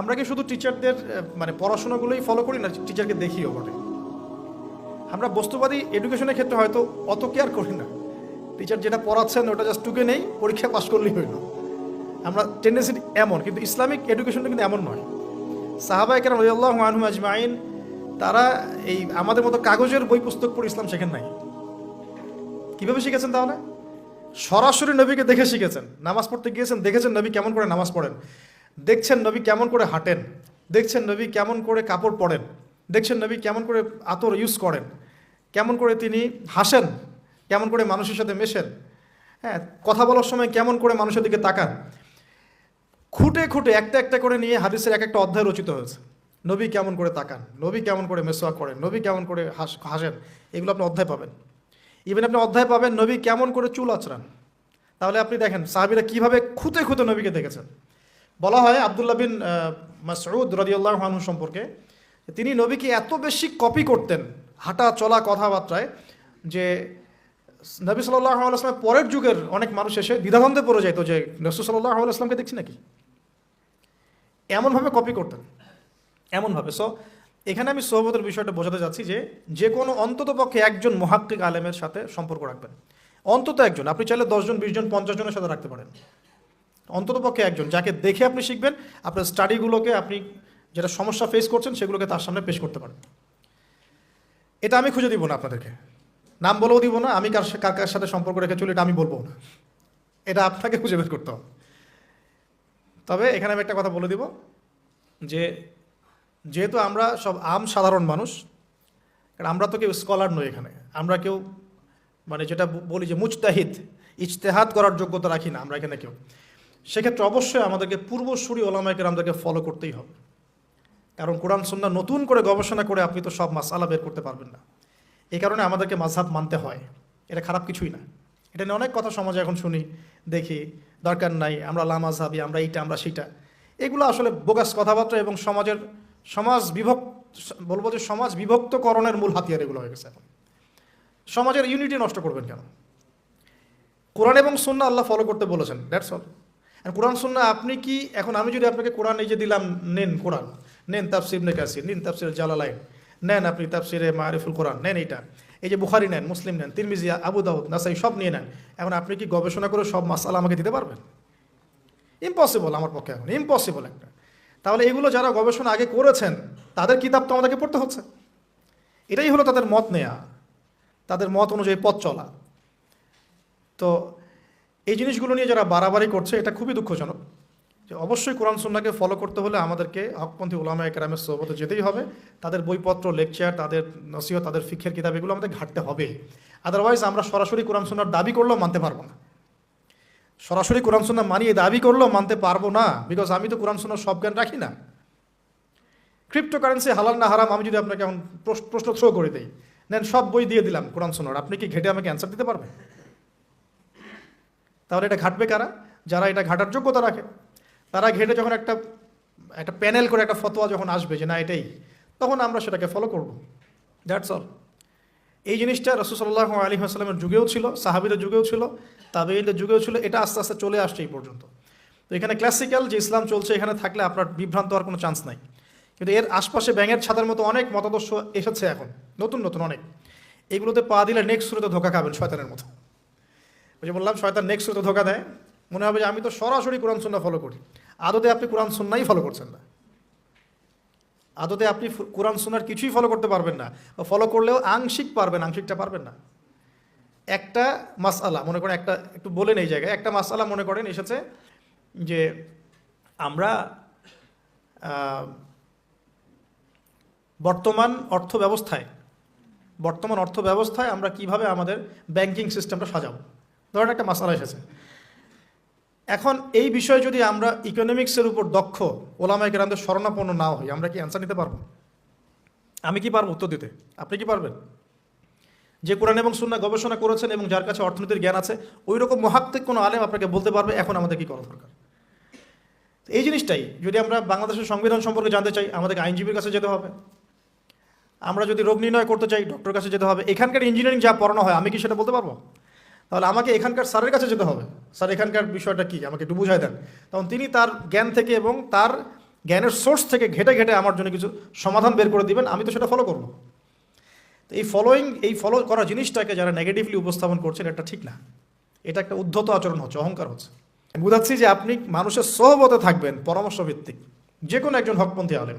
আমরা কি শুধু টিচারদের মানে পড়াশোনাগুলোই ফলো করি না টিচারকে দেখিও বটে? আমরা বস্তুবাদী এডুকেশনের ক্ষেত্রে হয়তো অত কেয়ার করি না। টিচার যেটা পড়াচ্ছেন, ওটা জাস্ট টুকে নেই, পরীক্ষা পাশ করলেই হইল। আমরা টেন্ডেন্সি এমন, কিন্তু ইসলামিক এডুকেশনটা কিন্তু এমন নয়। সাহাবা কেরাম রদিয়াল্লাহ আনহু আজমাইন, তারা এই আমাদের মতো কাগজের বই পুস্তক পড়ে ইসলাম শেখেন নাই। কীভাবে শিখেছেন তাহলে? সরাসরি নবীকে দেখে শিখেছেন। নামাজ পড়তে গিয়েছেন, দেখেছেন নবী কেমন করে নামাজ পড়েন। দেখছেন নবী কেমন করে হাঁটেন দেখছেন নবী কেমন করে কাপড় পরেন দেখছেন নবী কেমন করে আতর ইউজ করেন কেমন করে তিনি হাসেন কেমন করে মানুষের সাথে মেশেন হ্যাঁ কথা বলার সময় কেমন করে মানুষের দিকে তাকান খুঁটে খুঁটে একটা একটা করে নিয়ে হাদিসের এক একটা অধ্যায় রচিত হয়েছে নবী কেমন করে তাকান নবী কেমন করে মেসোয়া করেন নবী কেমন করে হাস হাসেন এগুলো আপনি অধ্যায় পাবেন ইভেন আপনি অধ্যায় পাবেন নবী কেমন করে চুল আচরান তাহলে আপনি দেখেন সাহাবিরা কীভাবে খুঁতে খুঁতে নবীকে দেখেছেন বলা হয় আবদুল্লাহ বিন মাসউদ রদিউল্লাহ আনহু সম্পর্কে তিনি নবীকে এত বেশি কপি করতেন হাঁটা চলা কথাবার্তায় যে নবী সাল্লাহ আলাইসলামের পরের যুগের অনেক মানুষ এসে দ্বিধাদ্বন্দ্বে পড়ে যাইতো যে নসু সাল্লাহ আলাইসলামকে দেখছি নাকি? এমনভাবে কপি করতেন। এমনভাবে। সো এখানে আমি সোহবতের বিষয়টা বোঝাতে যাচ্ছি যে যে কোনো অন্তত পক্ষে একজন মহাক্কিক আলেমের সাথে সম্পর্ক রাখবেন। অন্তত একজন। আপনি চাইলে দশজন বিশ জন, পঞ্চাশ জনের সাথে রাখতে পারেন। অন্তত পক্ষে একজন, যাকে দেখে আপনি শিখবেন, আপনার স্টাডিগুলোকে আপনি যেটা সমস্যা ফেস করছেন, সেগুলোকে তার সামনে পেশ করতে পারেন। এটা আমি খুঁজে দিব না আপনাদেরকে। নাম বলেও দিব না, আমি কার কার কার সাথে সম্পর্ক রেখে চলি এটা আমি বলব না। এটা আপনাকে খুঁজে বের করতে হবে। তবে এখানে আমি একটা কথা বলে দিব, যে যেহেতু আমরা সব আম সাধারণ মানুষ, কারণ আমরা তো কেউ স্কলার নই এখানে। আমরা কেউ মানে যেটা বলি যে মুজতাহিদ, ইজতেহাদ করার যোগ্যতা রাখি না আমরা এখানে কেউ। সেক্ষেত্রে অবশ্যই আমাদেরকে পূর্বসূরি ওলামাইকে আমাদেরকে ফলো করতেই হবে। কারণ কোরআন, সুন্নাহ নতুন করে গবেষণা করে আপনি তো সব মাসালা বের করতে পারবেন না। এই কারণে আমাদেরকে মাঝহাব মানতে হয়। এটা খারাপ কিছুই না। এটা নিয়ে অনেক কথা সমাজে এখন শুনি, দেখি, দরকার নাই, আমরা লামাজহাবি আমরা এইটা, আমরা সেইটা। এগুলো আসলে বোগাস কথাবার্তা এবং সমাজের, সমাজ বিভক্ত, বলব যে সমাজ বিভক্তকরণের মূল হাতিয়ার এগুলো হয়ে গেছে এখন। সমাজের ইউনিটি নষ্ট করবেন কেন? কোরআন এবং সুন্না আল্লাহ ফলো করতে বলেছেন দ্যাটস অল কোরআন সুন্না আপনি কি, এখন আমি যদি আপনাকে কোরআন এই যে দিলাম, নেন কোরআন নেন তাফসির নে কাসির, নিন তাফসির জালালাইন, নেন আপনি তাফসিরে মারিফুল কোরআন, নেন এইটা। এই যে বুখারি নেন, মুসলিম নেন, তিরমিজি, আবু দাউদ, নাসাই সব নিয়ে নেন। এখন আপনি কি গবেষণা করে সব মাসালা আমাকে দিতে পারবেন? ইম্পসিবল আমার পক্ষে এখন ইম্পসিবল একটা। তাহলে এগুলো যারা গবেষণা আগে করেছেন, তাদের কিতাব তো আমাদেরকে পড়তে হচ্ছে। এটাই হলো তাদের মত নেয়া, তাদের মত অনুযায়ী পথ চলা। তো এই জিনিসগুলো নিয়ে যারা বাড়াবাড়ি করছে, এটা খুবই দুঃখজনক। যে অবশ্যই কোরআন সুন্নাকে ফলো করতে হলে আমাদেরকে হকপন্থী ওলামা একরামের সোহবতে যেতেই হবে। তাদের বইপত্র লেকচার তাদের নসিহত, তাদের ফিক্ষের কিতাব, এগুলো আমাদের ঘাটতে হবে আদারওয়াইজ আমরা সরাসরি কোরআন সুন্নার দাবি করলেও মানতে পারব না। সরাসরি কোরআন সুন্না মানিয়ে দাবি করলেও মানতে পারব না বিকজ আমি তো কোরআন সুন্নার সব জ্ঞান রাখি না। ক্রিপ্টোকারেন্সি হালাল না হারাম, আমি যদি আপনাকে এখন প্রশ- প্রশ্ন থ্রো করে দিই নেন সব বই দিয়ে দিলাম কোরআন সুন্নার আপনি কি ঘেটে আমাকে অ্যান্সার দিতে পারবেন? তাহলে এটা ঘাটবে কারা? যারা এটা ঘাটার যোগ্যতা রাখে। তারা ঘেটে যখন একটা একটা প্যানেল করে একটা ফতোয়া যখন আসবে যে না, এটাই, তখন আমরা সেটাকে ফলো করব। দ্যাটস অল এই জিনিসটা রসুসাল্লাহ আলী আসসালামের যুগেও ছিল, সাহাবিদের যুগেও ছিল তাবেইদের যুগেও ছিল, এটা আস্তে আস্তে চলে আসছে এই পর্যন্ত। তো এখানে ক্লাসিক্যাল যে ইসলাম চলছে, এখানে থাকলে আপনার বিভ্রান্ত হওয়ার কোনো চান্স নাই। কিন্তু এর আশপাশে ব্যাঙের ছাতার মতো অনেক মতাদর্শ এসেছে এখন, নতুন নতুন অনেক। এগুলোতে পা দিলে নেক্সট শুরুতে ধোকা খাবেন, শয়তানের মতো। যে বললাম, শয়তান নেক্সট শুরুতে ধোকা দেয়। মনে হবে যে আমি তো সরাসরি কোরআন সুন্না ফলো করি। আদতে আপনি কোরআন সুন্নাই ফলো করছেন না। আদতে আপনি কোরআন সুন্নার কিছুই ফলো করতে পারবেন না। ফলো করলেও আংশিক পারবেন, আংশিকটা পারবেন না। একটা মাসআলা, মনে করেন একটা, একটু বলেন এই জায়গায়, একটা মাসআলা মনে করেন এসেছে যে আমরা বর্তমান অর্থ ব্যবস্থায় বর্তমান অর্থ ব্যবস্থায় আমরা কীভাবে আমাদের ব্যাংকিং সিস্টেমটা সাজাবো? ধরেন একটা মাসালা এসেছে। এখন এই বিষয়ে যদি আমরা ইকোনমিক্সের উপর দক্ষ ওলামাই কেরামদের শরণাপন্ন না হই, আমরা কি অ্যান্সার নিতে পারব? আমি কি পারব উত্তর দিতে? আপনি কি পারবেন? যে কোরআন এবং সুন্না গবেষণা করেছেন এবং যার কাছে অর্থনীতির জ্ঞান আছে ওই রকম মহাত্মিক কোনো আলেম আপনাকে বলতে পারবে, এখন আমাদের কি করা দরকার? এই জিনিসটাই, যদি আমরা বাংলাদেশের সংবিধান সম্পর্কে জানতে চাই, আমাদেরকে আইনজীবীর কাছে যেতে হবে। আমরা যদি রোগ নির্ণয় করতে চাই ডক্টর কাছে যেতে হবে। এখানকার ইঞ্জিনিয়ারিং যা পড়ানো হয়, আমি কি সেটা বলতে পারব? তাহলে আমাকে এখানকার স্যারের কাছে যেতে হবে। স্যার, এখানকার বিষয়টা কি? আমাকে একটু বুঝাই দেন। তখন তিনি তার জ্ঞান থেকে এবং তার জ্ঞানের সোর্স থেকে ঘেটে ঘেটে আমার জন্য কিছু সমাধান বের করে দিবেন। আমি তো সেটা ফলো করব। তো এই ফলোয়িং এই ফলো করা জিনিসটাকে যারা নেগেটিভলি উপস্থাপন করছেন, এটা ঠিক না। এটা একটা উদ্ধত আচরণ হচ্ছে, অহংকার হচ্ছে। আমি বুঝাচ্ছি যে আপনি মানুষের সহবতে থাকবেন পরামর্শ ভিত্তিক যে কোনো একজন হকপন্থী আলেম।